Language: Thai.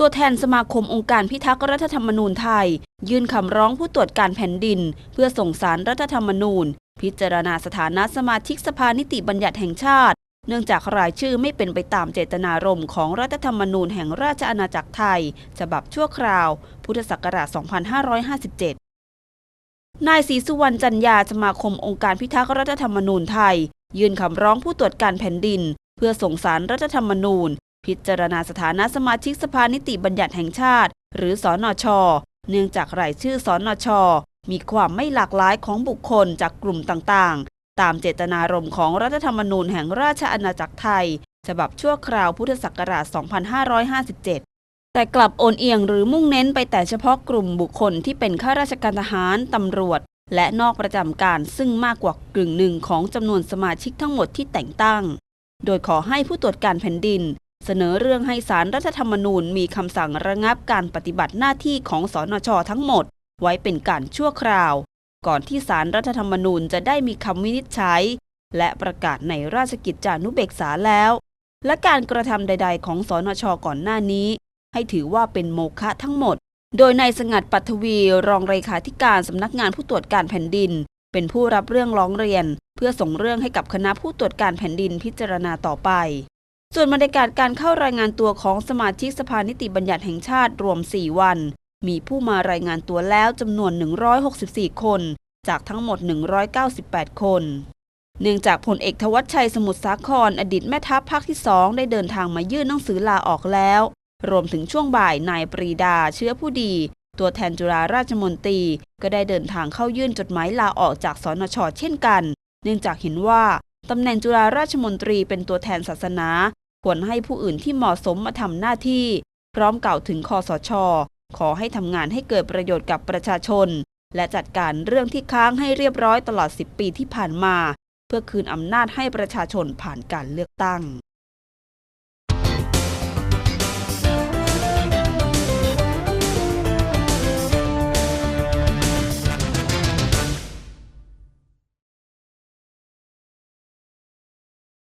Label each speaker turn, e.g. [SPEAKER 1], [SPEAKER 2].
[SPEAKER 1] ตัวแทนสมาคมองค์การพิทักษ์รัฐธรรมนูญไทย ยื่นคำร้องผู้ตรวจการแผ่นดิน เพื่อส่งสารรัฐธรรมนูญ พิจารณาสถานะสมาชิกสภานิติบัญญัติแห่งชาติ เนื่องจากรายชื่อไม่เป็นไปตามเจตนารมณ์ของรัฐธรรมนูญแห่งราชอาณาจักรไทย ฉบับชั่วคราว พุทธศักราช 2557นายศรีสุวรรณจันยาสมาคมองค์การพิทักษ์รัฐธรรมนูญไทย ยื่นคำร้องผู้ตรวจการแผ่นดิน เพื่อส่งสารรัฐธรรมนูญ พิจารณาสถานะสมาชิกสภานิติบัญญัติแห่งชาติ หรือสอนอชเนื่องจากรายชื่อสอนอชมีความไม่หลากหลายของบุคคลจากกลุ่มต่างๆ ตามเจตนารมณ์ของรัฐธรรมนูญแห่งราชอาณาจักรไทย ฉบับชั่วคราวพุทธศักราช 2557แต่กลับโอนเอียงหรือมุ่งเน้นไปแต่เฉพาะกลุ่มบุคคลที่เป็นข้าราชการทหาร ตำรวจ และนอกประจำการซึ่งมากกว่ากึ่งหนึ่งของจำนวนสมาชิกทั้งหมดที่แต่งตั้ง โดยขอให้ผู้ตรวจการแผ่นดิน เสนอเรื่องให้สารรัฐธรรมนูญมีคำสั่งระงับการปฏิบัติหน้าที่ของสอนชทั้งหมด ไว้เป็นการชั่วคราว ก่อนที่สารรัฐธรรมนูญจะได้มีคำวินิจฉัย และประกาศในราชกิจจานุเบกษาแล้ว และการกระทำใด ๆ ของสอนชก่อนหน้านี้ ให้ถือว่าเป็นโมฆะทั้งหมด โดยนายสงัดปัทวีรองเลขาธิการสำนักงานผู้ตรวจการแผ่นดิน เป็นผู้รับเรื่องร้องเรียน เพื่อส่งเรื่องให้กับคณะผู้ตรวจการแผ่นดินพิจารณาต่อไป ส่วนบรรยากาศการเข้ารายงานตัวของสมาชิกสภานิติบัญญัติแห่งชาติรวม 4 วัน มีผู้มารายงานตัวแล้วจำนวน 164 คน จากทั้งหมด 198 คน เนื่องจากพลเอกทวัชชัยสมุทรสาครอดีตแม่ทัพภาคที่2ได้เดินทางมายื่นหนังสือลาออกแล้ว รวมถึงช่วงบ่ายนายปรีดาเชื้อผู้ดี ตัวแทนจุฬาราชมนตรีก็ได้เดินทางเข้ายื่นจดหมายลาออกจากสนชเช่นกัน เนื่องจากเห็นว่า ตำแหน่งจุฬาราชมนตรีเป็นตัวแทนศาสนา ควรให้ผู้อื่นที่เหมาะสมมาทำหน้าที่ พร้อมกล่าวถึงคอสช ขอให้ทำงานให้เกิดประโยชน์กับประชาชน และจัดการเรื่องที่ค้างให้เรียบร้อยตลอด 10 ปีที่ผ่านมา เพื่อคืนอำนาจให้ประชาชนผ่านการเลือกตั้ง